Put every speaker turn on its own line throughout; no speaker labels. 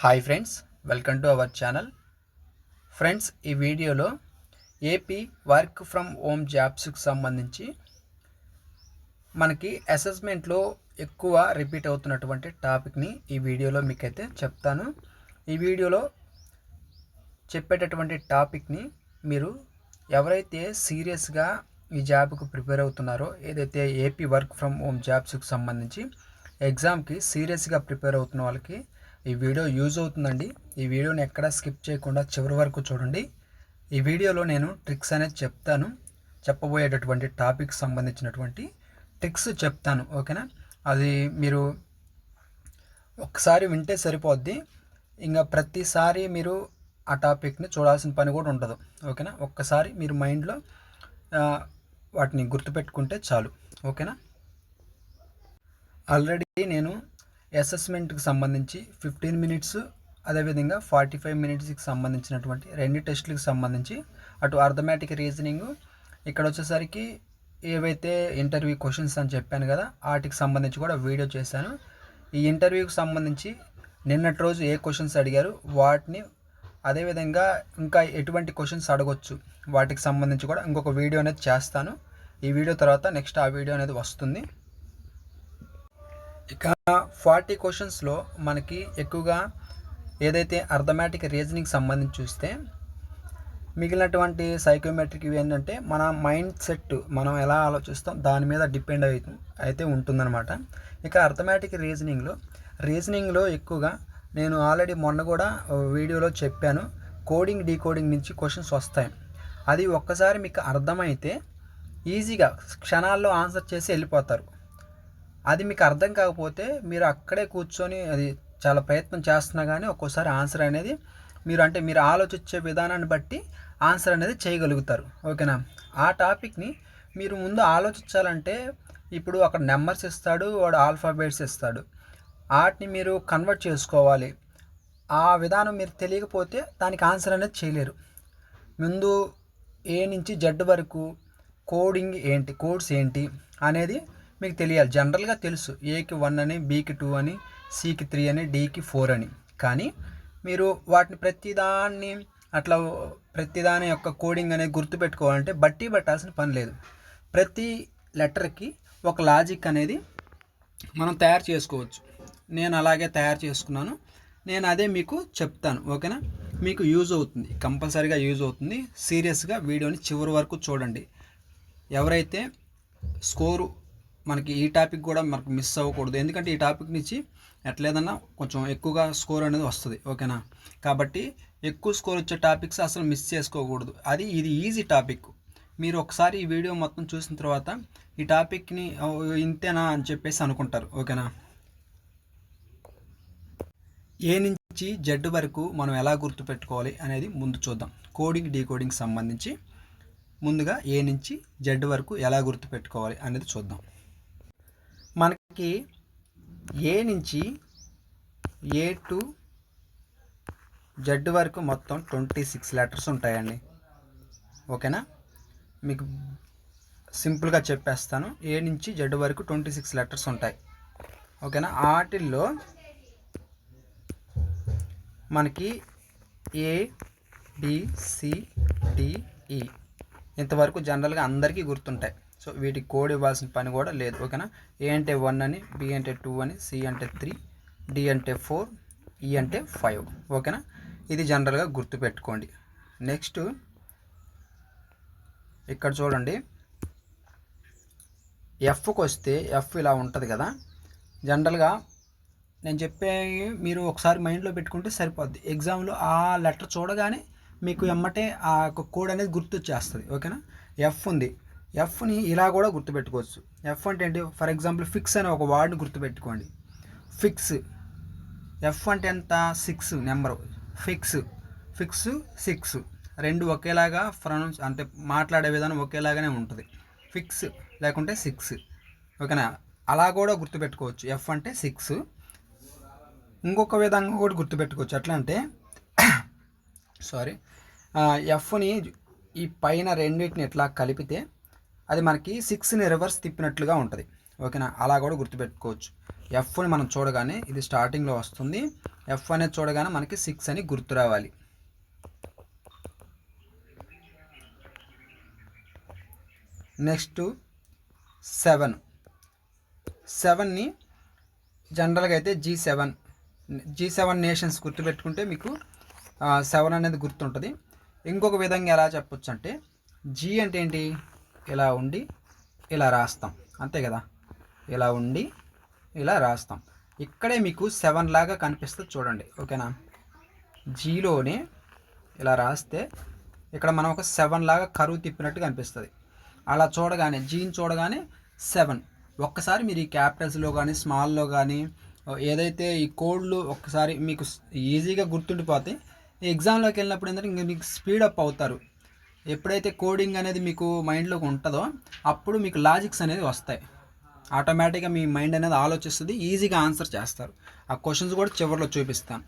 Hi friends welcome to our channel friends ఈ వీడియోలో AP work from home జాబ్స్కి సంబంధించి మనకి అసెస్మెంట్లో ఎక్కువ రిపీట్ అవుతున్నటువంటి టాపిక్ని ఈ వీడియోలో మీకైతే చెప్తాను. ఈ వీడియోలో చెప్పేటటువంటి టాపిక్ని మీరు ఎవరైతే సీరియస్గా ఈ జాబ్కు ప్రిపేర్ అవుతున్నారో ఏదైతే ఏపీ వర్క్ ఫ్రమ్ హోమ్ జాబ్స్కి సంబంధించి ఎగ్జామ్కి సీరియస్గా ప్రిపేర్ అవుతున్న వాళ్ళకి ఈ వీడియో యూజ్ అవుతుందండి. ఈ వీడియోని ఎక్కడ స్కిప్ చేయకుండా చివరి వరకు చూడండి. ఈ వీడియోలో నేను ట్రిక్స్ అనేది చెప్తాను. చెప్పబోయేటటువంటి టాపిక్ సంబంధించినటువంటి ట్రిక్స్ చెప్తాను ఓకేనా? అది మీరు ఒక్కసారి వింటే సరిపోద్ది. ఇంకా ప్రతిసారి మీరు ఆ టాపిక్ని చూడాల్సిన పని కూడా ఉండదు ఓకేనా? ఒక్కసారి మీరు మైండ్లో వాటిని గుర్తుపెట్టుకుంటే చాలు ఓకేనా? ఆల్రెడీ నేను అసెస్మెంట్కి సంబంధించి ఫిఫ్టీన్ మినిట్స్ అదేవిధంగా ఫార్టీ ఫైవ్ మినిట్స్కి సంబంధించినటువంటి రెండు టెస్టులకు సంబంధించి అటు అర్థమెటిక్ రీజనింగ్ ఇక్కడ వచ్చేసరికి ఏవైతే ఇంటర్వ్యూ క్వశ్చన్స్ అని చెప్పాను కదా వాటికి సంబంధించి కూడా వీడియో చేశాను. ఈ ఇంటర్వ్యూకి సంబంధించి నిన్నటి రోజు ఏ క్వశ్చన్స్ అడిగారు వాటిని అదేవిధంగా ఇంకా ఎటువంటి క్వశ్చన్స్ అడగొచ్చు వాటికి సంబంధించి కూడా ఇంకొక వీడియో అనేది చేస్తాను. ఈ వీడియో తర్వాత నెక్స్ట్ ఆ వీడియో అనేది వస్తుంది. ఇక ఫార్టీ క్వశ్చన్స్లో మనకి ఎక్కువగా ఏదైతే అర్థమెటిక్ రీజనింగ్ సంబంధించి చూస్తే మిగిలినటువంటి సైకోమెట్రిక్ ఇవి ఏంటంటే మన మైండ్ సెట్ మనం ఎలా ఆలోచిస్తాం దాని మీద డిపెండ్ అయి అయితే ఉంటుందన్నమాట. ఇక అర్థమెటిక్ రీజనింగ్లో రీజనింగ్లో ఎక్కువగా నేను ఆల్రెడీ మొన్న కూడా వీడియోలో చెప్పాను కోడింగ్ డీకోడింగ్ నుంచి క్వశ్చన్స్ వస్తాయి. అది ఒక్కసారి మీకు అర్థమైతే ఈజీగా క్షణాల్లో ఆన్సర్ చేసి వెళ్ళిపోతారు. అది మీకు అర్థం కాకపోతే మీరు అక్కడే కూర్చొని అది చాలా ప్రయత్నం చేస్తున్నా కానీ ఒక్కోసారి ఆన్సర్ అనేది మీరు అంటే మీరు ఆలోచించే విధానాన్ని బట్టి ఆన్సర్ అనేది చేయగలుగుతారు. ఓకేనా? ఆ టాపిక్ని మీరు ముందు ఆలోచించాలంటే ఇప్పుడు అక్కడ నెంబర్స్ ఇస్తాడు వాడు ఆల్ఫాబెట్స్ ఇస్తాడు. వాటిని మీరు కన్వర్ట్ చేసుకోవాలి. ఆ విధానం మీరు తెలియకపోతే దానికి ఆన్సర్ అనేది చేయలేరు. ముందు ఏ నుంచి జెడ్ వరకు కోడింగ్ ఏంటి కోడ్స్ ఏంటి అనేది మీకు తెలియాలి. జనరల్గా తెలుసు. ఏకి వన్ అని బీకి టూ అని సికి త్రీ అని డీకి ఫోర్ అని. కానీ మీరు వాటిని ప్రతిదాన్ని అట్లా ప్రతిదాని యొక్క కోడింగ్ అనేది గుర్తుపెట్టుకోవాలంటే బట్టి పట్టాల్సిన పని లేదు. ప్రతి లెటర్కి ఒక లాజిక్ అనేది మనం తయారు చేసుకోవచ్చు. నేను అలాగే తయారు చేసుకున్నాను. నేను అదే మీకు చెప్తాను. ఓకేనా? మీకు యూజ్ అవుతుంది. కంపల్సరీగా యూజ్ అవుతుంది. సీరియస్గా వీడియోని చివరి వరకు చూడండి. ఎవరైతే స్కోరు మనకి ఈ టాపిక్ కూడా మనకు మిస్ అవ్వకూడదు. ఎందుకంటే ఈ టాపిక్ నుంచి ఎట్లేదన్నా కొంచెం ఎక్కువగా స్కోర్ అనేది వస్తుంది. ఓకేనా? కాబట్టి ఎక్కువ స్కోర్ వచ్చే టాపిక్స్ అసలు మిస్ చేసుకోకూడదు. అది ఇది ఈజీ టాపిక్ మీరు ఒకసారి ఈ వీడియో మొత్తం చూసిన తర్వాత ఈ టాపిక్ని ఇంతేనా అని చెప్పేసి అనుకుంటారు. ఓకేనా? ఏ నుంచి జెడ్ వరకు మనం ఎలా గుర్తుపెట్టుకోవాలి అనేది ముందు చూద్దాం. కోడింగ్ డీకోడింగ్ సంబంధించి ముందుగా ఏ నుంచి జెడ్ వరకు ఎలా గుర్తుపెట్టుకోవాలి అనేది చూద్దాం. మనకి ఏ నుంచి ఏ టు జడ్ వరకు మొత్తం ట్వంటీ సిక్స్ లెటర్స్ ఉంటాయండి. ఓకేనా? మీకు సింపుల్గా చెప్పేస్తాను. ఏ నుంచి జడ్ వరకు ట్వంటీ సిక్స్ లెటర్స్ ఉంటాయి. ఓకేనా? వాటిల్లో మనకి ఏ బిసిడిఈ ఇంతవరకు జనరల్గా అందరికీ గుర్తుంటాయి. సో వీటికి కోడ్ ఇవ్వాల్సిన పని కూడా లేదు ఓకేనా? ఏ అంటే వన్ అని బి అంటే టూ అని సి అంటే త్రీ డి అంటే ఫోర్ ఈ e అంటే ఫైవ్ ఓకేనా? ఇది జనరల్గా గుర్తుపెట్టుకోండి నెక్స్ట్ ఇక్కడ చూడండి. ఎఫ్కి వస్తే ఎఫ్ ఇలా ఉంటుంది కదా? జనరల్గా నేను చెప్పే మీరు ఒకసారి మైండ్లో పెట్టుకుంటే సరిపోద్ది. ఎగ్జామ్లో ఆ లెటర్ చూడగానే మీకు ఎమ్మటే ఆ యొక్క కోడ్ అనేది గుర్తొచ్చేస్తుంది ఓకేనా? ఎఫ్ ఉంది. ఎఫ్ని ఇలా కూడా గుర్తుపెట్టుకోవచ్చు. ఎఫ్ అంటే ఏంటి? ఫర్ ఎగ్జాంపుల్ ఫిక్స్ అనే ఒక వర్డ్ని గుర్తుపెట్టుకోండి. ఫిక్స్ ఎఫ్ అంటే ఎంత? Six number fix fix six రెండు ఒకేలాగా ప్రొనౌన్స్ అంటే మాట్లాడే విధానం ఒకేలాగానే ఉంటుంది. ఫిక్స్ లేకుంటే సిక్స్ ఓకేనా? అలా కూడా గుర్తుపెట్టుకోవచ్చు. ఎఫ్ అంటే సిక్స్ ఇంకొక విధంగా కూడా గుర్తుపెట్టుకోవచ్చు. ఎట్లా అంటే సారీ ఎఫ్ని ఈ పైన రెండింటిని ఎట్లా కలిపితే అది మనకి సిక్స్ని రివర్స్ తిప్పినట్లుగా ఉంటుంది. ఓకేనా? అలా కూడా గుర్తుపెట్టుకోవచ్చు. ఎఫ్ని మనం చూడగానే ఇది స్టార్టింగ్లో వస్తుంది. ఎఫ్ అనేది చూడగానే మనకి సిక్స్ అని గుర్తు రావాలి. నెక్స్ట్ సెవెన్ సెవెన్ని జనరల్గా అయితే G seven G seven nations గుర్తుపెట్టుకుంటే మీకు సెవెన్ అనేది గుర్తుంటుంది. ఇంకొక విధంగా ఎలా చెప్పొచ్చు అంటే జీ అంటే ఏంటి? ఇలా ఉండి ఇలా రాస్తాం. అంతే కదా? ఇలా ఉండి ఇలా రాస్తాం. ఇక్కడే మీకు సెవెన్ లాగా కనిపిస్తుంది చూడండి. ఓకేనా? జీలోనే ఇలా రాస్తే ఇక్కడ మనం ఒక సెవెన్ లాగా కరువు తిప్పినట్టు కనిపిస్తుంది. అలా చూడగానే జీని చూడగానే సెవెన్. ఒక్కసారి మీరు ఈ క్యాపిటల్స్లో కానీ స్మాల్లో కానీ ఏదైతే ఈ కోడ్లు ఒక్కసారి మీకు ఈజీగా గుర్తుండిపోతే ఎగ్జామ్లోకి వెళ్ళినప్పుడు ఏంటంటే ఇంకా మీకు స్పీడప్ అవుతారు. ఎప్పుడైతే కోడింగ్ అనేది మీకు మైండ్లోకి ఉంటుందో అప్పుడు మీకు లాజిక్స్ అనేది వస్తాయి. ఆటోమేటిక్గా మీ మైండ్ అనేది ఆలోచిస్తుంది ఈజీగా ఆన్సర్ చేస్తారు. ఆ క్వశ్చన్స్ కూడా చివరిలో చూపిస్తాను.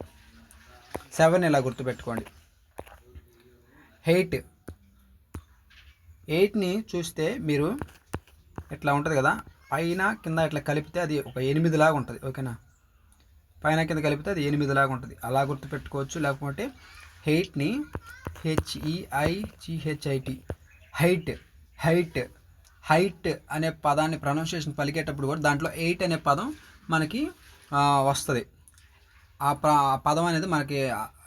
సెవెన్ ఇలా గుర్తుపెట్టుకోండి. ఎయిట్ ఎయిట్ని చూస్తే మీరు ఇట్లా ఉంటుంది కదా పైన కింద ఇట్లా కలిపితే అది ఒక ఎనిమిదిలాగా ఉంటుంది ఓకేనా? పైన కింద కలిపితే అది ఎనిమిదిలాగా ఉంటుంది. అలా గుర్తుపెట్టుకోవచ్చు లేకపోతే హెయిట్ని H E I G H T height height height అనే పదాన్ని ప్రొనౌన్సియేషన్ పలికేటప్పుడు కూడా దాంట్లో ఎయిట్ అనే పదం మనకి వస్తుంది. ఆ పదం అనేది మనకి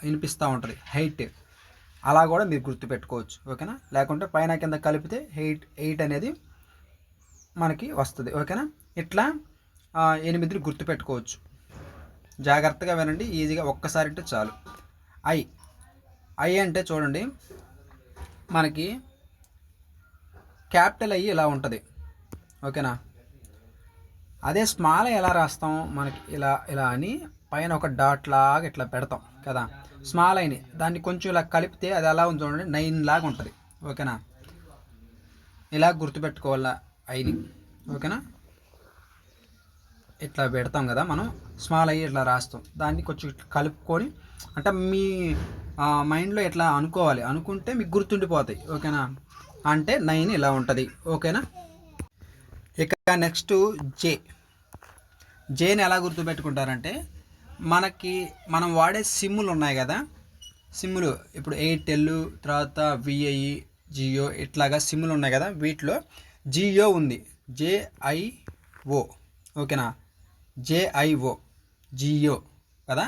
వినిపిస్తూ ఉంటుంది. హైట్ అలా కూడా మీరు గుర్తుపెట్టుకోవచ్చు. ఓకేనా? లేకుంటే పైన కింద కలిపితే ఎయిట్ ఎయిట్ అనేది మనకి వస్తుంది. ఓకేనా? ఇట్లా ఎనిమిదిని గుర్తుపెట్టుకోవచ్చు. జాగ్రత్తగా వినండి. ఈజీగా ఒక్కసారి అంటే చాలు. ఐ. ఐ అంటే చూడండి మనకి క్యాపిటల్ అయ్యి ఇలా ఉంటుంది. ఓకేనా? అదే స్మాల్ ఎలా రాస్తాం? మనకి ఇలా ఇలా అని పైన ఒక డాట్ లాగా ఇట్లా పెడతాం కదా. స్మాల్ అయిని దాన్ని కొంచెం ఇలా కలిపితే అది ఎలా ఉంది చూడండి నైన్ లాగా ఉంటుంది. ఓకేనా? ఇలా గుర్తుపెట్టుకోవాల ఐని? ఓకేనా? ఇట్లా పెడతాం కదా మనం స్మాల్ అయ్యి ఇట్లా రాస్తాం. దాన్ని కొంచెం కలుపుకొని అంటే మీ మైండ్లో ఎట్లా అనుకోవాలి? అనుకుంటే మీకు గుర్తుండిపోతాయి. ఓకేనా? అంటే నైన్ ఇలా ఉంటుంది. ఓకేనా? ఇక నెక్స్ట్ జే. జేని ఎలా గుర్తుపెట్టుకుంటారంటే మనకి మనం వాడే సిమ్ములు ఉన్నాయి కదా? సిమ్ములు ఇప్పుడు ఎయిర్టెల్ తర్వాత విఐ జియో ఇట్లాగా సిమ్ములు ఉన్నాయి కదా? వీటిలో జియో ఉంది. జేఐఓ ఓకేనా? జేఐఓ జియో కదా?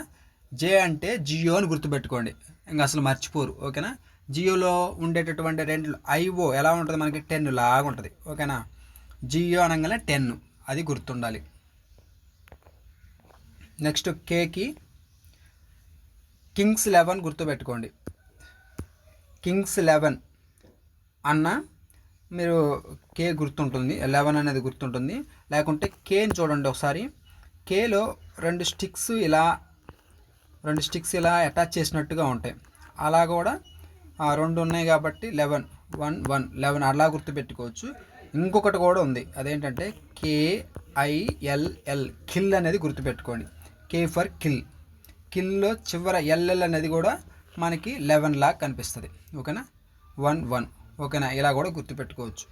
జే అంటే జియో అని గుర్తుపెట్టుకోండి. ఇంకా అసలు మర్చిపోరు ఓకేనా? జియోలో ఉండేటటువంటి రెండు ఐఓ ఎలా ఉంటుంది మనకి? టెన్ లాగా ఉంటుంది ఓకేనా? జియో అనగానే టెన్ అది గుర్తుండాలి. నెక్స్ట్ కేకి కింగ్స్ లెవెన్ గుర్తుపెట్టుకోండి. కింగ్స్ లెవెన్ అన్న మీరు కే గుర్తుంటుంది లెవెన్ అనేది గుర్తుంటుంది. లేకుంటే కేని చూడండి ఒకసారి. కేలో రెండు స్టిక్స్ ఇలా రెండు స్టిక్స్ ఇలా అటాచ్ చేసినట్టుగా ఉంటాయి. అలా కూడా రెండు ఉన్నాయి కాబట్టి లెవెన్ వన్ వన్ లెవెన్ అలా గుర్తుపెట్టుకోవచ్చు. ఇంకొకటి కూడా ఉంది. అదేంటంటే కేఐఎల్ఎల్ కిల్ అనేది గుర్తుపెట్టుకోండి. K for kill. కిల్లో చివర ఎల్ఎల్ అనేది కూడా మనకి లెవెన్ లాగా కనిపిస్తుంది. ఓకేనా? One one. ఓకేనా? ఇలా కూడా గుర్తుపెట్టుకోవచ్చు.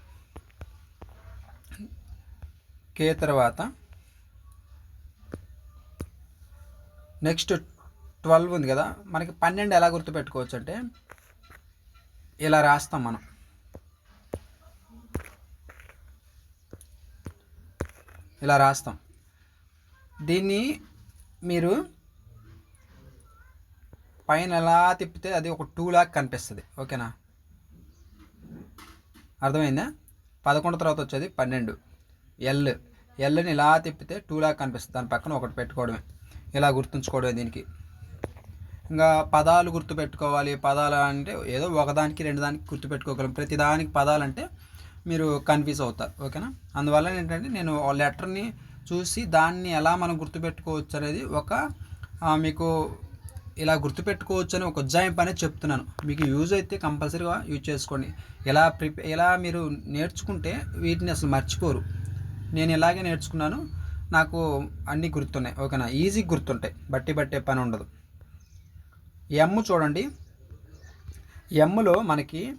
కే తర్వాత నెక్స్ట్ ట్వెల్వ్ ఉంది కదా మనకి పన్నెండు ఎలా గుర్తుపెట్టుకోవచ్చు అంటే ఇలా రాస్తాం మనం. ఇలా రాస్తాం. దీన్ని మీరు పైన ఎలా తిప్పితే అది ఒక టూ లాక్ కనిపిస్తుంది ఓకేనా? అర్థమైందా? పదకొండు తర్వాత వచ్చేది పన్నెండు. ఎల్ ఎల్ని ఇలా తిప్పితే టూ లాక్ కనిపిస్తుంది దాని పక్కన ఒకటి పెట్టుకోవడమే. ఇలా గుర్తుంచుకోవడమే దీనికి. ఇంకా పదాలు గుర్తుపెట్టుకోవాలి. పదాలు అంటే ఏదో ఒకదానికి రెండు దానికి గుర్తుపెట్టుకోగలం. ప్రతి దానికి పదాలు అంటే మీరు కన్ఫ్యూజ్ అవుతారు. ఓకేనా? అందువల్ల ఏంటంటే నేను లెటర్ని చూసి దాన్ని ఎలా మనం గుర్తుపెట్టుకోవచ్చు అనేది ఒక మీకు ఇలా గుర్తుపెట్టుకోవచ్చు అని ఒక ఉజ్జాయింపు అనేది చెప్తున్నాను. మీకు యూజ్ అయితే కంపల్సరీగా యూజ్ చేసుకోండి. ఎలా ప్రిపే ఎలా మీరు నేర్చుకుంటే వీటిని అసలు మర్చిపోరు. నేను ఇలాగే నేర్చుకున్నాను. నాకు అన్నీ గుర్తున్నాయి. ఓకేనా? ఈజీ గుర్తుంటాయి. బట్టి బట్టే పని ఉండదు. ఎమ్ చూడండి. ఎమ్ములో మనకి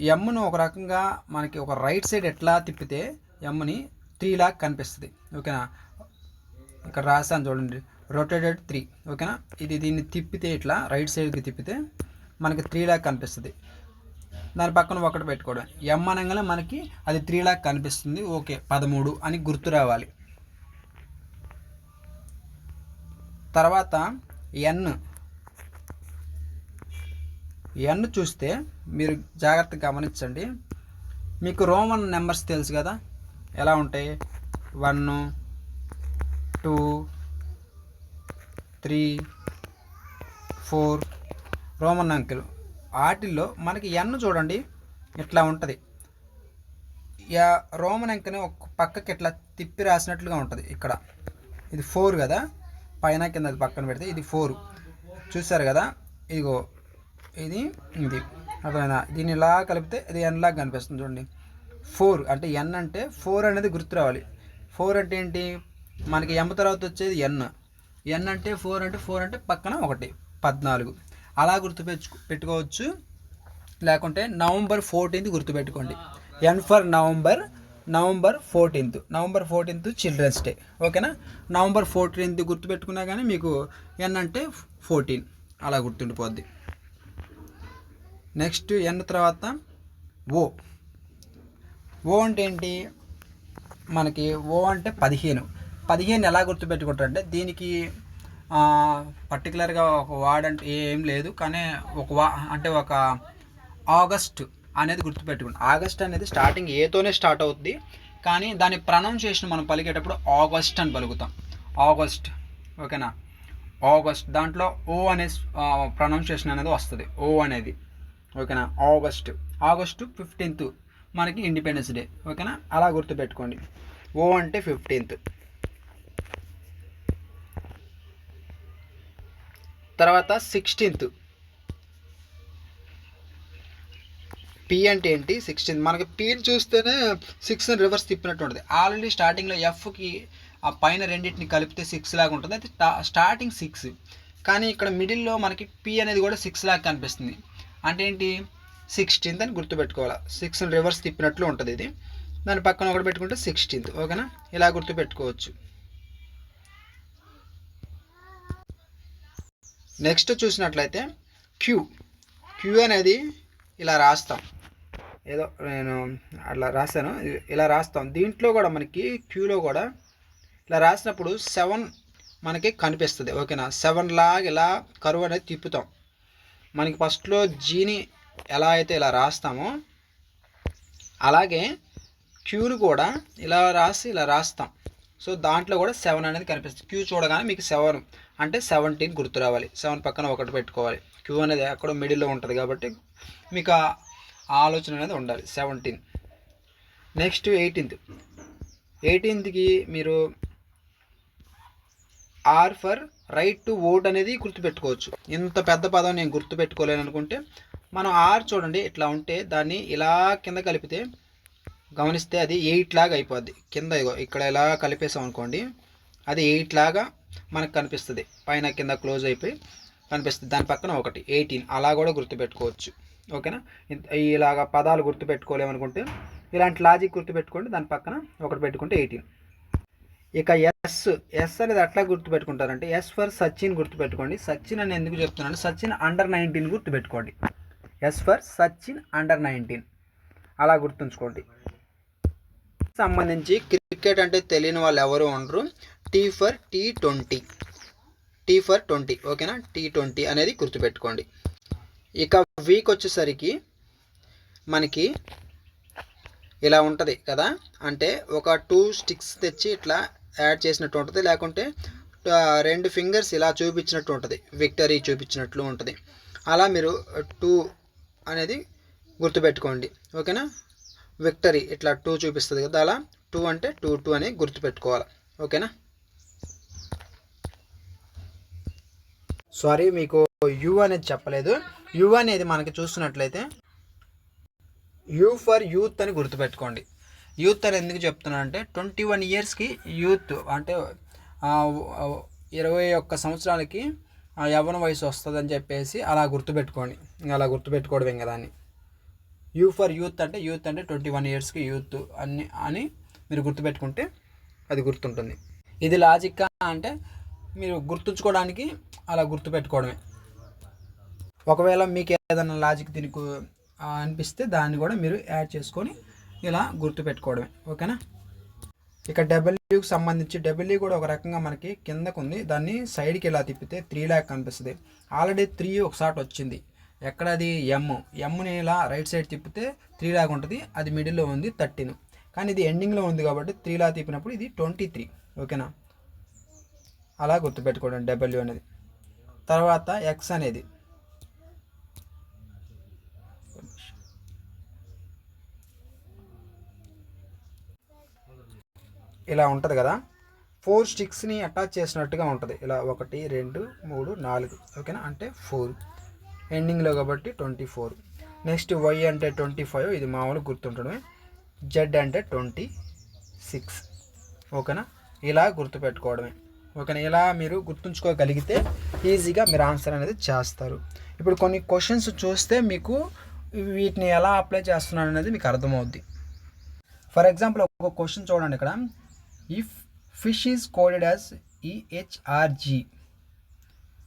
ఎమ్ను ఒక రకంగా మనకి ఒక రైట్ సైడ్ ఎట్లా తిప్పితే ఎమ్ని త్రీ లాక్ కనిపిస్తుంది. ఓకేనా? ఇక్కడ రాసాను చూడండి. రొటేటెడ్ త్రీ ఓకేనా? ఇది దీన్ని తిప్పితే ఇట్లా రైట్ సైడ్కి తిప్పితే మనకి త్రీ లాక్ కనిపిస్తుంది. దాని పక్కన ఒకటి పెట్టుకోవడం. ఎం అనగానే మనకి అది త్రీ లాక్ కనిపిస్తుంది. ఓకే పదమూడు అని గుర్తు రావాలి. తర్వాత ఎన్ ఎన్ చూస్తే మీరు జాగ్రత్తగా గమనించండి. మీకు రోమన్ నెంబర్స్ తెలుసు కదా? ఎలా ఉంటాయి? One two three four Roman అంకెలు. వాటిల్లో మనకి ఎన్ చూడండి ఇట్లా ఉంటుంది? యా రోమన్ అంకెని ఒక పక్కకి ఇట్లా తిప్పి రాసినట్లుగా ఉంటుంది ఇక్కడ. ఇది ఫోర్ కదా? పైన కింద అది పక్కన పెడితే ఇది ఫోర్ చూసారు కదా? ఇదిగో ఇది ఇది. అర్థమైనా దీన్ని ఇలా కలిపితే ఇది ఎన్ లాగా కనిపిస్తుంది చూడండి. ఫోర్ అంటే ఎన్ అంటే ఫోర్ అనేది గుర్తు రావాలి. ఫోర్ అంటే ఏంటి? మనకి ఎం తర్వాత వచ్చేది ఎన్ ఎన్ అంటే ఫోర్ అంటే ఫోర్ అంటే పక్కన ఒకటి పద్నాలుగు. అలా గుర్తు పెట్టుకోవచ్చు. లేకుంటే నవంబర్ ఫోర్టీన్త్ గుర్తుపెట్టుకోండి N for November November fourteenth. November fourteenth children's day. ఓకేనా? నవంబర్ ఫోర్టీన్త్ గుర్తుపెట్టుకున్నా కానీ మీకు ఎన్ అంటే ఫోర్టీన్. అలా గుర్తుండిపోద్ది. నెక్స్ట్ ఎన్ తర్వాత ఓ. ఓ అంటే ఏంటి? మనకి ఓ అంటే పదిహేను. పదిహేను ఎలా గుర్తుపెట్టుకుంటారంటే దీనికి పర్టికులర్గా ఒక వార్డ్ అంటే ఏం లేదు కానీ ఒక వా అంటే ఒక ఆగస్ట్ అనేది గుర్తుపెట్టుకోండి ఆగస్ట్ అనేది స్టార్టింగ్ ఏతోనే స్టార్ట్ అవుద్ది కానీ దాని ప్రొనౌన్సియేషన్ మనం పలికేటప్పుడు ఆగస్ట్ అని పలుకుతాం. ఆగస్ట్ ఓకేనా? ఆగస్ట్ దాంట్లో ఓ అనే ప్రొనౌన్సియేషన్ అనేది వస్తుంది. ఓ అనేది. ఓకేనా? ఆగస్ట్. August fifteenth. మనకి ఇండిపెండెన్స్ డే ఓకేనా? అలా గుర్తుపెట్టుకోండి. ఓ అంటే ఫిఫ్టీన్త్. తర్వాత సిక్స్టీన్త్. పి అంటే ఏంటి? సిక్స్టీన్త్. మనకి పిని చూస్తేనే సిక్స్ రివర్స్ తిప్పినట్టు ఉంటుంది. ఆల్రెడీ స్టార్టింగ్లో ఎఫ్కి ఆ పైన రెండింటిని కలిపితే సిక్స్ లాగా ఉంటుంది. అయితే స్టార్టింగ్ సిక్స్ కానీ ఇక్కడ మిడిల్లో మనకి పి అనేది కూడా సిక్స్ లాగా కనిపిస్తుంది. అంటే ఏంటి? సిక్స్టీన్త్ అని గుర్తుపెట్టుకోవాలి. సిక్స్ రివర్స్ తిప్పినట్లు ఉంటుంది ఇది. దాని పక్కన ఒకటి పెట్టుకుంటే సిక్స్టీన్త్ ఓకేనా? ఇలా గుర్తుపెట్టుకోవచ్చు. నెక్స్ట్ చూసినట్లయితే క్యూ క్యూ అనేది ఇలా రాస్తాం. ఏదో నేను అట్లా రాశాను. ఇలా రాస్తాం. దీంట్లో కూడా మనకి క్యూలో కూడా ఇలా రాసినప్పుడు సెవెన్ మనకి కనిపిస్తుంది. ఓకేనా? సెవెన్ లాగా ఇలా కరువు అనేది తిప్పుతాం. మనకి ఫస్ట్లో జీని ఎలా అయితే ఇలా రాస్తామో అలాగే క్యూని కూడా ఇలా రాసి ఇలా రాస్తాం. సో దాంట్లో కూడా సెవెన్ అనేది కనిపిస్తుంది. క్యూ చూడగానే మీకు సెవెన్ అంటే సెవెంటీన్ గుర్తు రావాలి. సెవెన్ పక్కన ఒకటి పెట్టుకోవాలి. క్యూ అనేది ఎక్కడో మిడిల్లో ఉంటుంది కాబట్టి మీకు ఆ ఆలోచన అనేది ఉండాలి. సెవెంటీన్. Next eighteenth. ఎయిటీన్త్కి మీరు R for right to vote అనేది గుర్తుపెట్టుకోవచ్చు. ఇంత పెద్ద పదం నేను గుర్తుపెట్టుకోలేను అనుకుంటే మనం ఆర్ చూడండి ఇట్లా ఉంటే దాన్ని ఇలా కింద కలిపితే గమనిస్తే అది ఎయిట్ లాగా అయిపోద్ది. కింద ఇక్కడ ఇలా కలిపేసాం అనుకోండి అది ఎయిట్ లాగా మనకు కనిపిస్తుంది. పైన కింద క్లోజ్ అయిపోయి కనిపిస్తుంది. దాని పక్కన ఒకటి ఎయిటీన్ అలా కూడా గుర్తుపెట్టుకోవచ్చు. ఓకేనా? ఇలాగ పదాలు గుర్తుపెట్టుకోలేమనుకుంటే ఇలాంటి లాజిక్ గుర్తుపెట్టుకోండి దాని పక్కన ఒకటి పెట్టుకుంటే ఎయిటీన్ ఇక ఎస్ ఎస్ అనేది అట్లా గుర్తుపెట్టుకుంటారంటే ఎస్ ఫర్ సచిన్ గుర్తుపెట్టుకోండి. సచిన్ అని ఎందుకు చెప్తున్నాను సచిన్ అండర్ నైన్టీన్ గుర్తుపెట్టుకోండి. S for Sachin under nineteen అలా గుర్తుంచుకోండి. సంబంధించి క్రికెట్ అంటే తెలియని వాళ్ళు ఎవరు ఉండరు. T for T twenty T for twenty ఓకేనా? టీ ట్వంటీ అనేది గుర్తుపెట్టుకోండి. ఇక వీక్ వచ్చేసరికి మనకి ఇలా ఉంటుంది కదా? అంటే ఒక టూ స్టిక్స్ తెచ్చి ఇట్లా యాడ్ చేసినట్టు ఉంటుంది. లేకుంటే రెండు ఫింగర్స్ ఇలా చూపించినట్టు ఉంటుంది. విక్టరీ చూపించినట్లు ఉంటుంది. అలా మీరు టూ అనేది గుర్తుపెట్టుకోండి. ఓకేనా? విక్టరీ ఇట్లా టూ చూపిస్తుంది కదా అలా టూ అంటే టూ టూ అని గుర్తుపెట్టుకోవాలి. ఓకేనా? సారీ మీకు యు అనేది చెప్పలేదు. యు అనేది మనకి చూస్తున్నట్లయితే యూ ఫర్ యూత్ అని గుర్తుపెట్టుకోండి. యూత్ అని ఎందుకు చెప్తున్నాను అంటే ట్వంటీ వన్ ఇయర్స్కి యూత్ అంటే ఇరవై ఒక్క సంవత్సరాలకి యవ్వన వయసు వస్తుందని చెప్పేసి అలా గుర్తుపెట్టుకోండి. అలా గుర్తుపెట్టుకోవడం కదా అని యూ ఫర్ యూత్ అంటే యూత్ అంటే ట్వంటీ వన్ ఇయర్స్కి యూత్ అని అని మీరు గుర్తుపెట్టుకుంటే అది గుర్తుంటుంది. ఇది లాజిక్ అంటే మీరు గుర్తుంచుకోవడానికి అలా గుర్తుపెట్టుకోవడమే. ఒకవేళ మీకు ఏదైనా లాజిక్ దీనికి అనిపిస్తే దాన్ని కూడా మీరు యాడ్ చేసుకొని ఇలా గుర్తుపెట్టుకోవడమే. ఓకేనా? ఇక డబ్ల్యూకి సంబంధించి డబ్ల్యూ కూడా ఒక రకంగా మనకి కిందకు ఉంది దాన్ని సైడ్కి ఇలా తిప్పితే త్రీ ల్యాక్ కనిపిస్తుంది. ఆల్రెడీ త్రీ ఒకసారి వచ్చింది. ఎక్కడ అది ఎమ్ ఎమ్ని ఇలా రైట్ సైడ్ తిప్పితే త్రీ ల్యాక్ ఉంటుంది. అది మిడిల్లో ఉంది థర్టీన్ కానీ ఇది ఎండింగ్లో ఉంది కాబట్టి త్రీ లా తిప్పినప్పుడు ఇది ట్వంటీ త్రీ ఓకేనా? అలా గుర్తుపెట్టుకోవడం డబ్ల్యూ అనేది. తర్వాత ఎక్స్ అనేది. ఇలా ఉంటుంది కదా? ఫోర్ స్టిక్స్ని అటాచ్ చేసినట్టుగా ఉంటుంది. ఇలా ఒకటి రెండు మూడు నాలుగు. ఓకేనా అంటే ఫోర్ ఎండింగ్లో కాబట్టి ట్వంటీ ఫోర్ నెక్స్ట్ వై అంటే ట్వంటీ ఫైవ్ ఇది మామూలు గుర్తుండడమే జెడ్ అంటే ట్వంటీ సిక్స్ ఓకేనా ఇలా గుర్తుపెట్టుకోవడమే. ఓకేనా ఇలా మీరు గుర్తుంచుకోగలిగితే ఈజీగా మీరు ఆన్సర్ అనేది చేస్తారు. ఇప్పుడు కొన్ని క్వశ్చన్స్ చూస్తే మీకు వీటిని ఎలా అప్లై చేస్తున్నాను అనేది మీకు అర్థమవుద్ది. ఫర్ ఎగ్జాంపుల్ ఒక క్వశ్చన్ చూడండి ఇక్కడ. If fish is coded as E H R G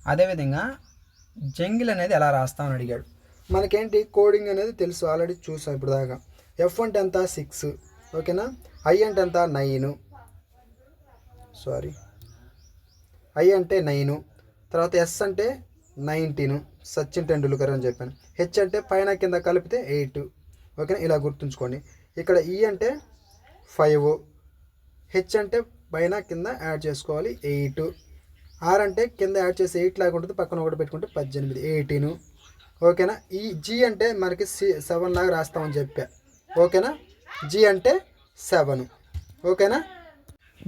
అదేవిధంగా జంగిల్ అనేది ఎలా రాస్తామని అడిగాడు. మనకేంటి? కోడింగ్ అనేది తెలుసు. ఆల్రెడీ చూసాం ఇప్పుడు దాకా ఎఫ్ అంటే ఎంత? సిక్స్ ఓకేనా ఐ అంటే ఎంత? నైన్ సారీ ఐ అంటే నైను తర్వాత ఎస్ అంటే నైన్టీన్ సచిన్ టెండూల్కర్ అని చెప్పాను. హెచ్ అంటే పైన కింద కలిపితే ఎయిట్ ఓకేనా ఇలా గుర్తుంచుకోండి. ఇక్కడ ఈ అంటే ఫైవ్ హెచ్ అంటే పైన కింద యాడ్ చేసుకోవాలి. ఎయిట్ ఆర్ అంటే కింద యాడ్ చేసి ఎయిట్ లాగా ఉంటుంది. పక్కన ఒకటి పెట్టుకుంటే పద్దెనిమిది. ఎయిటీన్ ఓకేనా ఈ జీ అంటే మనకి సి సెవెన్ లాగా రాస్తామని చెప్పా. ఓకేనా జీ అంటే సెవెన్ ఓకేనా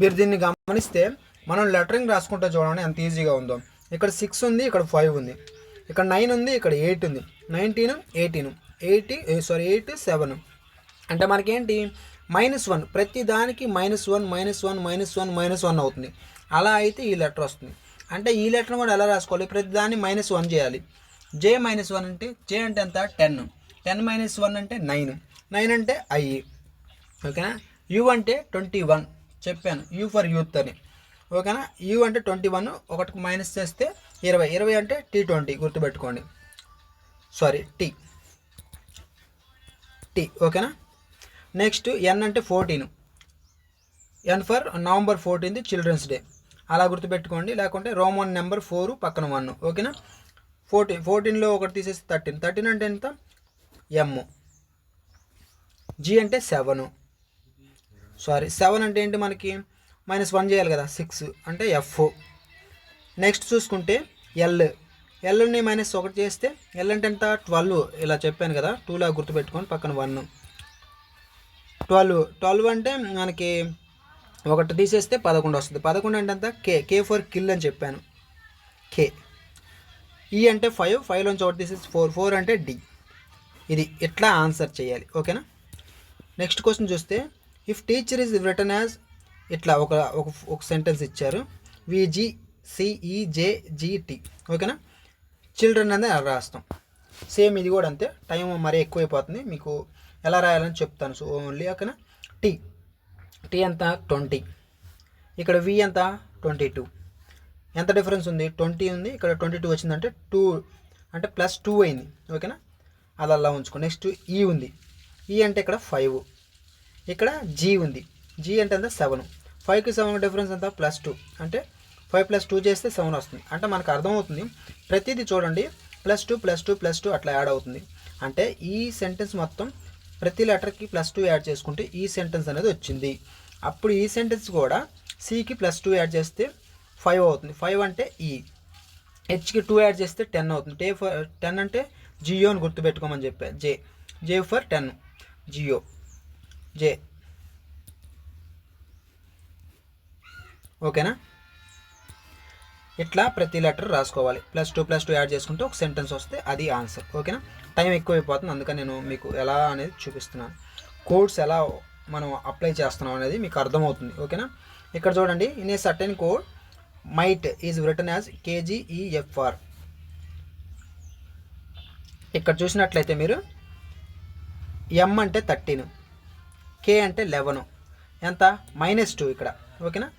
మీరు దీన్ని గమనిస్తే మనం లెటరింగ్ రాసుకుంటే చూడండి ఎంత ఈజీగా ఉందో. ఇక్కడ సిక్స్ ఉంది ఇక్కడ ఫైవ్ ఉంది. ఇక్కడ నైన్ ఉంది ఇక్కడ ఎయిట్ ఉంది. Nineteen eighteen eighty sorry eight seven అంటే మనకేంటి? Minus one. ప్రతి దానికి minus one minus one minus one minus one అవుతుంది. అలా అయితే ఈ లెటర్ వస్తుంది. అంటే ఈ లెటర్ కూడా ఎలా రాసుకోవాలి? ప్రతి దాన్ని మైనస్ వన్ చేయాలి. జే మైనస్ వన్ అంటే జే అంటే ఎంత? టెన్. టెన్ మైనస్ వన్ అంటే నైన్. నైన్ అంటే ఐ. ఓకేనా? యూ అంటే ట్వంటీ వన్. చెప్పాను. యూ ఫర్ యూత్ అని. ఓకేనా? యూ అంటే ట్వంటీ వన్. ఒకటికి మైనస్ చేస్తే ఇరవై. ఇరవై అంటే టీ ట్వంటీ. గుర్తుపెట్టుకోండి. Sorry T. టీ. ఓకేనా? నెక్స్ట్ ఎన్ అంటే fourteen. N for November fourteenth children's day. అలా గుర్తుపెట్టుకోండి లేకుంటే రోమన్ నెంబర్ ఫోర్ పక్కన వన్. ఓకేనా? ఫోర్టీన్ ఫోర్టీన్లో ఒకటి తీసేసి థర్టీన్. థర్టీన్ అంటే ఎంత? ఎమ్. జీ అంటే సెవెన్. సారీ సెవెన్ అంటే ఏంటి మనకి? మైనస్ వన్ చేయాలి కదా సిక్స్ అంటే ఎఫ్. నెక్స్ట్ చూసుకుంటే ఎల్. ఎల్ని మైనస్ ఒకటి చేస్తే ఎల్ అంటే ఎంత? ట్వెల్వ్. ఇలా చెప్పాను కదా టూలా గుర్తుపెట్టుకొని పక్కన వన్. ట్వెల్వ్. ట్వెల్వ్ అంటే మనకి ఒకటి తీసేస్తే పదకొండు వస్తుంది. పదకొండు అంటే అంత కే. కే ఫర్ కిల్ అని చెప్పాను. కే. ఈ అంటే ఫైవ్. ఫైవ్లోంచి ఒకటి తీసేసి ఫోర్. ఫోర్ అంటే డి. ఇది ఇట్లా ఆన్సర్ చేయాలి? ఓకేనా? నెక్స్ట్ క్వశ్చన్ చూస్తే if teacher is written as ఇట్లా ఒక ఒక ఒక సెంటెన్స్ ఇచ్చారు. విజి సిఈజేజిటి ఓకేనా? చిల్డ్రన్ అనేది రాస్తాం. సేమ్ ఇది కూడా అంతే. టైం మరీ ఎక్కువైపోతుంది. మీకు ఎలా రాయాలని చెప్తాను. సో ఓన్లీ ఓకేనా టీ టీ ఎంత? ట్వంటీ. ఇక్కడ వి ఎంత? ట్వంటీ టూ ఎంత డిఫరెన్స్ ఉంది? ట్వంటీ ఉంది. ఇక్కడ ట్వంటీ టూ వచ్చిందంటే టూ అంటే ప్లస్ టూ అయింది. ఓకేనా అది అలా ఉంచుకో. నెక్స్ట్ ఈ e ఉంది. ఈ అంటే ఇక్కడ ఫైవ్ ఇక్కడ జీ ఉంది. జీ అంటే ఎంత? సెవెన్ ఫైవ్కి సెవెన్ డిఫరెన్స్ ఎంత? ప్లస్ టూ అంటే ఫైవ్ ప్లస్ టూ చేస్తే సెవెన్ వస్తుంది. అంటే మనకు అర్థమవుతుంది ప్రతిదీ చూడండి plus two plus two plus two అట్లా యాడ్ అవుతుంది. అంటే ఈ సెంటెన్స్ మొత్తం ప్రతి లెటర్కి ప్లస్ టూ యాడ్ చేసుకుంటే ఈ సెంటెన్స్ అనేది వచ్చింది. అప్పుడు ఈ సెంటెన్స్ కూడా సికి ప్లస్ టూ యాడ్ చేస్తే ఫైవ్ అవుతుంది. ఫైవ్ అంటే ఈ హెచ్కి టూ యాడ్ చేస్తే టెన్ అవుతుంది. టే ఫర్ టెన్ అంటే జియో అని గుర్తుపెట్టుకోమని చెప్పా. J J for ten Jio J ఓకేనా ఇట్లా ప్రతి లెటర్ రాసుకోవాలి. Plus two plus two add చేసుకుంటే ఒక సెంటెన్స్ వస్తే అది ఆన్సర్. ఓకేనా? టైం ఎక్కువ అయిపోతుంది అందుకని నేను మీకు ఎలా అనేది చూపిస్తున్నాను. కోడ్స్ ఎలా మనం అప్లై చేస్తున్నాం అనేది మీకు అర్థమవుతుంది. ఓకేనా? ఇక్కడ చూడండి. In a certain code might is written as K G E F R ఇక్కడ చూసినట్లయితే మీరు ఎం అంటే థర్టీన్ కే అంటే లెవెన్ ఎంత? మైనస్ టూ ఇక్కడ. ఓకేనా?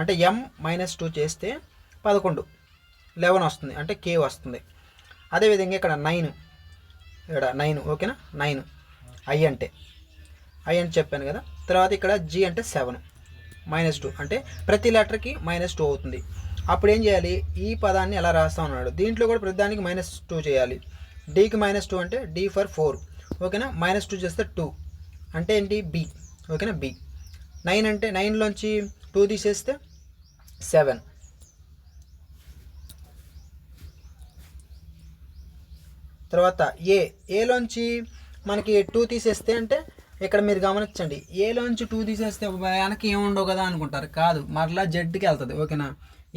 అంటే ఎం మైనస్ టూ చేస్తే పదకొండు. లెవెన్ వస్తుంది. అంటే కే వస్తుంది. అదేవిధంగా ఇక్కడ నైన్. ఇక్కడ నైన్ ఓకేనా? నైన్. ఐ అంటే. ఐ అంటే చెప్పాను కదా. తర్వాత ఇక్కడ జీ అంటే సెవెన్. Minus two. అంటే ప్రతి లెటర్కి మైనస్ టూ అవుతుంది. అప్పుడు ఏం చేయాలి? ఈ పదాన్ని ఎలా రాస్తా ఉన్నాడు దీంట్లో కూడా ప్రతి దానికి మైనస్ టూ చేయాలి. డీకి మైనస్ టూ అంటే డీ ఫర్ ఫోర్. ఓకేనా? మైనస్ టూ చేస్తే టూ. అంటే ఏంటి? బి. ఓకేనా? బి. నైన్ అంటే నైన్లోంచి టూ తీసేస్తే సెవెన్. తర్వాత ఏ ఏలోంచి మనకి టూ తీసేస్తే అంటే ఇక్కడ మీరు గమనించండి. ఏలోంచి టూ తీసేస్తే వెనక్కి ఏముండవు కదా అనుకుంటారు. కాదు మరలా జెడ్కి వెళ్తుంది ఓకేనా?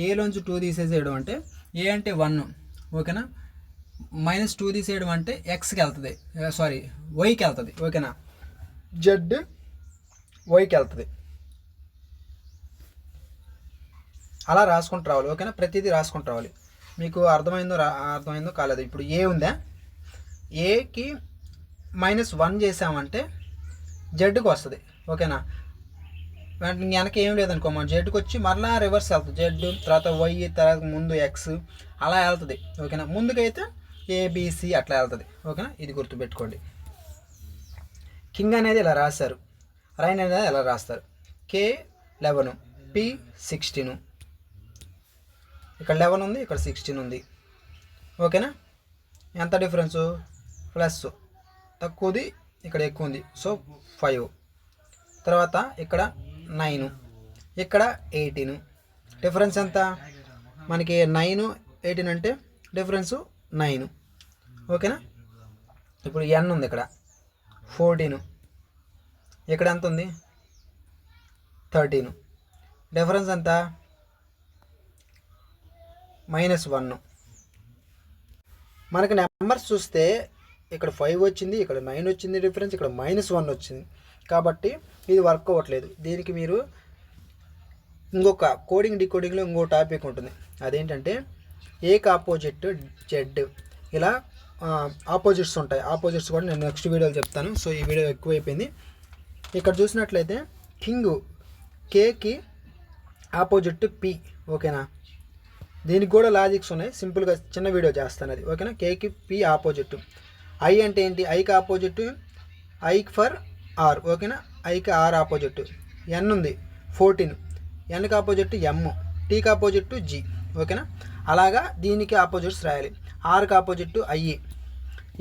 ఏలోంచి టూ తీసేసేయడం అంటే ఏ అంటే వన్ ఓకేనా? మైనస్ టూ తీసేయడం అంటే ఎక్స్కి వెళ్తుంది సారీ వైకి వెళ్తుంది ఓకేనా? జెడ్ వైకి వెళ్తుంది. అలా రాసుకుంటూ రావాలి ఓకేనా? ప్రతిదీ రాసుకుంటూ రావాలి. మీకు అర్థమైందో రా అర్థమైందో కాలేదు. ఇప్పుడు ఏ ఉందా? ఏకి మైనస్ వన్ చేసామంటే జెడ్కి వస్తుంది. ఓకేనా వెనక ఏం లేదనుకో మనం జెడ్కి వచ్చి మరలా రివర్స్ వెళ్తుంది. జెడ్ తర్వాత వై తర్వాత ముందు ఎక్స్ అలా వెళ్తుంది. ఓకేనా ముందుకైతే ఏబిసి అట్లా వెళ్తుంది. ఓకేనా ఇది గుర్తుపెట్టుకోండి. కింగ్ అనేది ఇలా రాశారు? రైన్ అనేది ఎలా రాస్తారు? కే లెవెన్ పి సిక్స్టీన్ ఇక్కడ లెవెన్ ఉంది ఇక్కడ సిక్స్టీన్ ఉంది. ఓకేనా ఎంత డిఫరెన్సు ప్లస్ తక్కువది ఇక్కడ ఎక్కువ ఉంది సో ఫైవ్ తర్వాత ఇక్కడ నైన్ ఇక్కడ ఎయిటీన్ డిఫరెన్స్ ఎంత? మనకి నైన్ ఎయిటీన్ అంటే డిఫరెన్స్ నైన్ ఓకేనా ఇప్పుడు ఎన్ ఉంది ఇక్కడ. ఫోర్టీన్ ఇక్కడ ఎంత ఉంది? థర్టీన్ డిఫరెన్స్ ఎంత? మైనస్ వన్ మనకి నెంబర్స్ చూస్తే ఇక్కడ ఫైవ్ వచ్చింది ఇక్కడ నైన్ వచ్చింది డిఫరెన్స్ ఇక్కడ మైనస్ వన్ వచ్చింది. కాబట్టి ఇది వర్క్ అవ్వట్లేదు. దీనికి మీరు ఇంకొక కోడింగ్ డికోడింగ్లో ఇంకో టాపిక్ ఉంటుంది. అదేంటంటే ఏక్ ఆపోజిట్ జెడ్ ఇలా ఆపోజిట్స్ ఉంటాయి. ఆపోజిట్స్ కూడా నేను నెక్స్ట్ వీడియోలో చెప్తాను. సో ఈ వీడియో ఎక్కువైపోయింది. ఇక్కడ చూసినట్లయితే కింగ్ కేకి ఆపోజిట్ పి ఓకేనా? దీనికి కూడా లాజిక్స్ ఉన్నాయి. సింపుల్గా చిన్న వీడియో చేస్తాను అది. ఓకేనా? కేకి పి ఆపోజిట్ ఐ అంటే ఏంటి? ఐకి ఆపోజిట్ ఐ ఫర్ ఆర్ ఓకేనా ఐకి ఆర్ ఆపోజిట్ ఎన్ ఉంది. ఫోర్టీన్ ఎన్కి ఆపోజిట్ ఎమ్ టీకి ఆపోజిట్ జి ఓకేనా అలాగా దీనికి ఆపోజిట్స్ రాయాలి. ఆర్కి ఆపోజిట్ ఐ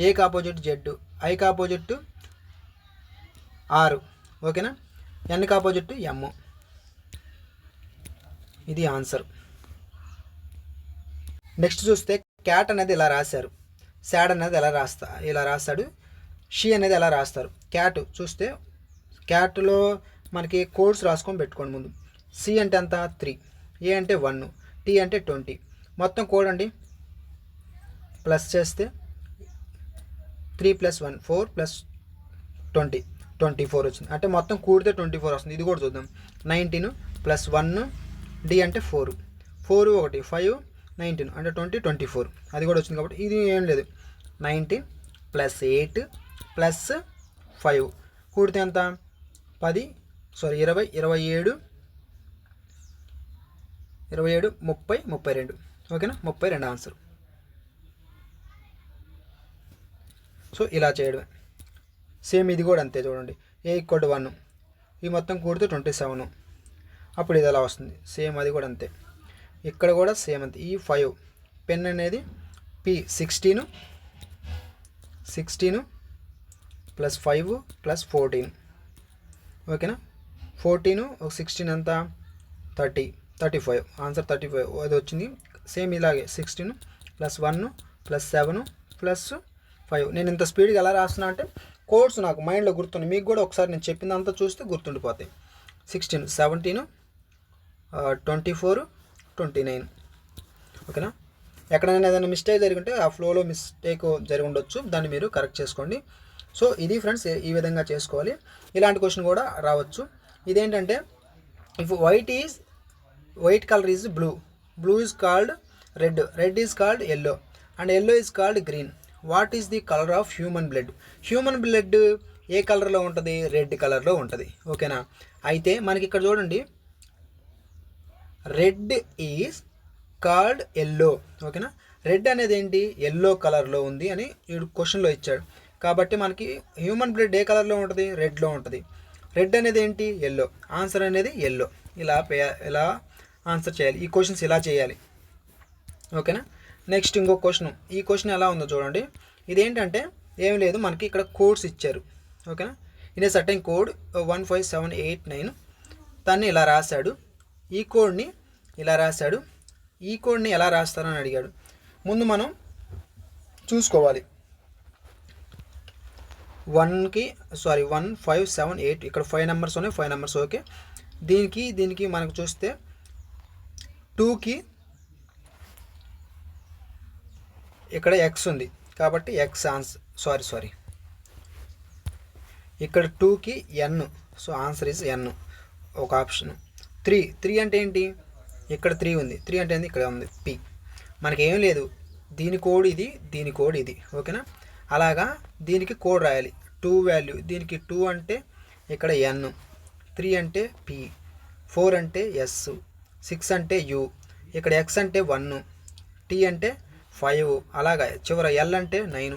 ఏకి ఆపోజిట్ జెడ్ ఐకి ఆపోజిట్ ఆరు ఓకేనా ఎన్కి ఆపోజిట్ ఎమ్ ఇది ఆన్సర్ నెక్స్ట్ చూస్తే క్యాట్ అనేది ఇలా రాశారు. శాడ్ అనేది ఎలా రాస్తా ఇలా రాస్తాడు షీ అనేది ఎలా రాస్తారు. క్యాట్ చూస్తే క్యాట్లో మనకి కోడ్స్ రాసుకొని పెట్టుకోండి ముందు. సి అంటే ఎంత? త్రీ ఏ అంటే వన్ టీ అంటే ట్వంటీ మొత్తం కోడ్ అండి. ప్లస్ చేస్తే three plus one four plus twenty twenty four వచ్చింది. అంటే మొత్తం కూడితే ట్వంటీ ఫోర్ వస్తుంది. ఇది కూడా చూద్దాం. నైన్టీన్ ప్లస్ వన్ డి అంటే ఫోర్ ఫోర్ ఒకటి ఫైవ్ నైన్టీన్ అంటే ట్వంటీ ట్వంటీ ఫోర్ అది కూడా వచ్చింది కాబట్టి ఇది ఏం లేదు. Nineteen plus eight plus five. కూడితే ఎంత? పది సారీ ఇరవై ఇరవై ఏడు ఇరవై ఏడు ముప్పై ముప్పై రెండు. ఓకేనా? ముప్పై రెండు ఆన్సర్. సో ఇలా చేయడమే. సేమ్ ఇది కూడా అంతే చూడండి. A equal one. ఈ మొత్తం కూడితే ట్వంటీ సెవెన్. అప్పుడు ఇది ఎలా వస్తుంది? సేమ్ అది కూడా అంతే. ఇక్కడ కూడా సేమ్ అంతే. ఈ ఫైవ్. పెన్ అనేది P sixteen sixteen plus five plus fourteen ఓకేనా ఫోర్టీన్ ఒక సిక్స్టీన్ ఎంత? Thirty thirty five answer thirty five అది వచ్చింది. సేమ్ ఇలాగే. Sixteen plus one plus seven plus five నేను ఇంత స్పీడ్గా ఎలా రాస్తున్నా అంటే కోడ్స్ నాకు మైండ్లో గుర్తుంది మీకు కూడా ఒకసారి నేను చెప్పిందంతా చూస్తే గుర్తుండిపోతాయి. Sixteen seventeen twenty four twenty nine ఓకేనా ఎక్కడైనా ఏదైనా మిస్టేక్ జరిగి ఆ ఫ్లోలో మిస్టేక్ జరిగి ఉండొచ్చు. దాన్ని మీరు కరెక్ట్ చేసుకోండి. సో ఇది ఫ్రెండ్స్ ఈ విధంగా చేసుకోవాలి. ఇలాంటి క్వశ్చన్ కూడా రావచ్చు. ఇదేంటంటే if white is white colour is blue blue is called red red is called yellow and yellow is called green what is the colour of human blood human blood ఏ కలర్లో ఉంటుంది? Red కలర్లో ఉంటుంది. ఓకేనా అయితే మనకి ఇక్కడ చూడండి. రెడ్ ఈజ్ కార్డ్ ఎల్లో ఓకేనా రెడ్ అనేది ఏంటి ఎల్లో కలర్లో ఉంది అని వీడు క్వశ్చన్లో ఇచ్చాడు. కాబట్టి మనకి హ్యూమన్ బ్లడ్ ఏ కలర్లో ఉంటుంది? రెడ్లో ఉంటుంది. రెడ్ అనేది ఏంటి ఎల్లో ఆన్సర్ అనేది ఎల్లో ఇలా పే ఇలా ఆన్సర్ చేయాలి. ఈ క్వశ్చన్స్ ఇలా చేయాలి. ఓకేనా నెక్స్ట్ ఇంకో క్వశ్చన్ ఈ క్వశ్చన్ ఎలా ఉందో చూడండి. ఇదేంటంటే ఏం లేదు. మనకి ఇక్కడ కోడ్స్ ఇచ్చారు. ఓకేనా ఇదే certain code one five seven eight nine దాన్ని ఇలా రాశాడు. ఈ కోడ్ని ఇలా రాశాడు. ఈ కోడ్ని ఎలా రాస్తారని అడిగాడు. ముందు మనం చూసుకోవాలి. వన్కి sorry one five seven eight. ఇక్కడ ఫైవ్ నెంబర్స్ ఉన్నాయి ఫైవ్ నెంబర్స్ ఓకే. దీనికి దీనికి మనకు చూస్తే టూకి ఇక్కడ ఎక్స్ ఉంది. కాబట్టి ఎక్స్ ఆన్సర్ సారీ సారీ. ఇక్కడ టూకి N so answer is N ఒక ఆప్షన్. త్రీ. త్రీ అంటే ఏంటి? ఇక్కడ త్రీ ఉంది. త్రీ అంటే ఏంది? ఇక్కడ ఉంది. పి మనకి ఏం లేదు. దీని కోడ్ ఇది దీని కోడ్ ఇది. ఓకేనా? అలాగా దీనికి కోడ్ రాయాలి. టూ వాల్యూ దీనికి టూ అంటే ఇక్కడ ఎన్ త్రీ అంటే పి ఫోర్ అంటే ఎస్ సిక్స్ అంటే యు ఇక్కడ ఎక్స్ అంటే వన్ టీ అంటే ఫైవ్ అలాగా. చివర ఎల్ అంటే నైన్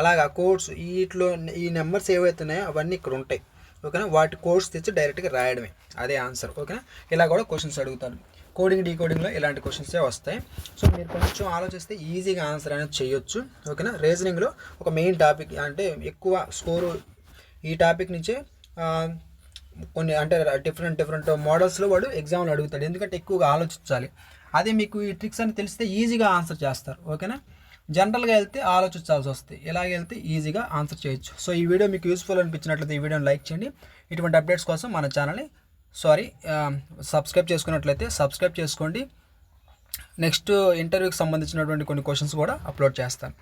అలాగా కోడ్స్ వీటిలో ఈ నెంబర్స్ ఏవైతున్నాయో అవన్నీ ఇక్కడ ఉంటాయి. ఓకేనా? వాటి కోడ్స్ తెచ్చి డైరెక్ట్గా రాయడమే. అదే ఆన్సర్ ఓకేనా? ఇలా కూడా క్వశ్చన్స్ అడుగుతాను. కోడింగ్ డీకోడింగ్లో ఇలాంటి క్వశ్చన్సే వస్తాయి. సో మీరు కొంచెం ఆలోచిస్తే ఈజీగా ఆన్సర్ అనేది చేయొచ్చు. ఓకేనా రీజనింగ్లో ఒక మెయిన్ టాపిక్ అంటే ఎక్కువ స్కోరు ఈ టాపిక్ నుంచే కొన్ని అంటే డిఫరెంట్ డిఫరెంట్ మోడల్స్లో వాడు ఎగ్జామ్లో అడుగుతాడు. ఎందుకంటే ఎక్కువగా ఆలోచించాలి. అదే మీకు ఈ ట్రిక్స్ అని తెలిస్తే ఈజీగా ఆన్సర్ చేస్తారు. ఓకేనా జనరల్గా వెళ్తే ఆలోచించాల్సి వస్తుంది. ఇలాగ వెళ్తే ఈజీగా ఆన్సర్ చేయొచ్చు. సో ఈ వీడియో మీకు యూస్ఫుల్ అనిపించినట్లయితే ఈ వీడియోని లైక్ చేయండి. ఇటువంటి అప్డేట్స్ కోసం మన ఛానల్ని సారీ సబ్స్క్రైబ్ చేసుకున్నట్లయితే సబ్స్క్రైబ్ చేసుకోండి. నెక్స్ట్ ఇంటర్వ్యూకి సంబంధించినటువంటి కొన్ని క్వశ్చన్స్ కూడా అప్లోడ్ చేస్తాను.